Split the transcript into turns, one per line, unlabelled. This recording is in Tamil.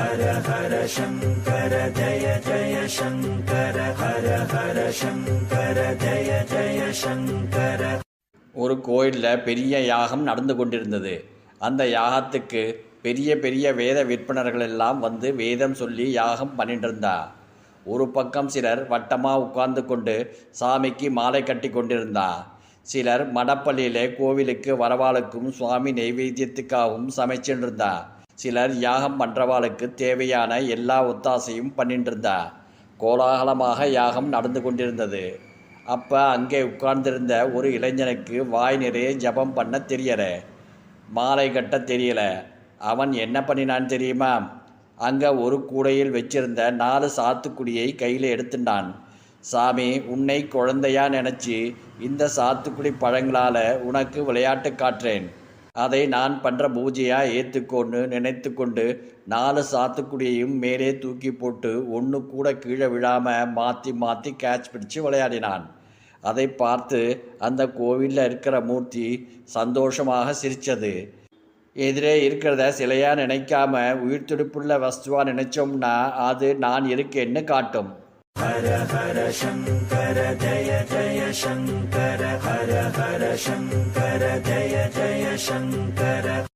ஹர ஹர சங்கர ஜய ஜய சங்கர ஹர ஹர சங்கர ஜய ஜய சங்கர.
ஒரு கோயிலில் பெரிய யாகம் நடந்து கொண்டிருந்தது. அந்த யாகத்துக்கு பெரிய பெரிய வேத விற்பனர்கள் எல்லாம் வந்து வேதம் சொல்லி யாகம் பண்ணிட்டு ஒரு பக்கம் சிலர் வட்டமாக உட்கார்ந்து கொண்டு சாமிக்கு மாலை கட்டி கொண்டிருந்தா. சிலர் மடப்பள்ளியில் கோவிலுக்கு வரவாளுக்கும் சுவாமி நெய்வேத்தியத்துக்காகவும் சமைச்சிருந்தா சிலர் யாகம் பண்ணுறவாளுக்கு தேவையான எல்லா ஒத்தாசையும் பண்ணிட்டுருந்தா கோலாகலமாக யாகம் நடந்து கொண்டிருந்தது. அப்போ அங்கே உட்கார்ந்திருந்த ஒரு இளைஞனுக்கு வாய் நிறைய ஜபம் பண்ண தெரியல. மாலை கட்ட தெரியல. அவன் என்ன பண்ணினான் தெரியுமா? அங்கே ஒரு கூடையில் வச்சிருந்த நாலு சாத்துக்குடியை கையில் எடுத்துட்டான் சாமி உன்னை குழந்தையா நினச்சி இந்த சாத்துக்குடி பழங்களால் உனக்கு விளையாட்டு காட்டுறேன் அதை நான் பண்ணுற பூஜையாக ஏற்றுக்கொண்டு நினைத்து கொண்டு நாலு சாத்துக்குடியையும் மேலே தூக்கி போட்டு ஒன்று கூட கீழே விழாமல் மாற்றி மாற்றி கேட்ச் பிடிச்சு விளையாடினான். அதை பார்த்து அந்த கோவிலில் இருக்கிற மூர்த்தி சந்தோஷமாக சிரித்தது எதிரே இருக்கிறத சிலையாக நினைக்காம உயிர் துடுப்புள்ள வஸ்துவாக நினைச்சோம்னா அது நான் இருக்கேன்னு காட்டும்?
ஹர ஹர சங்கர ஜய ஜய சங்கர. ஹர ஹர சங்கர ஜய ஜய சங்கர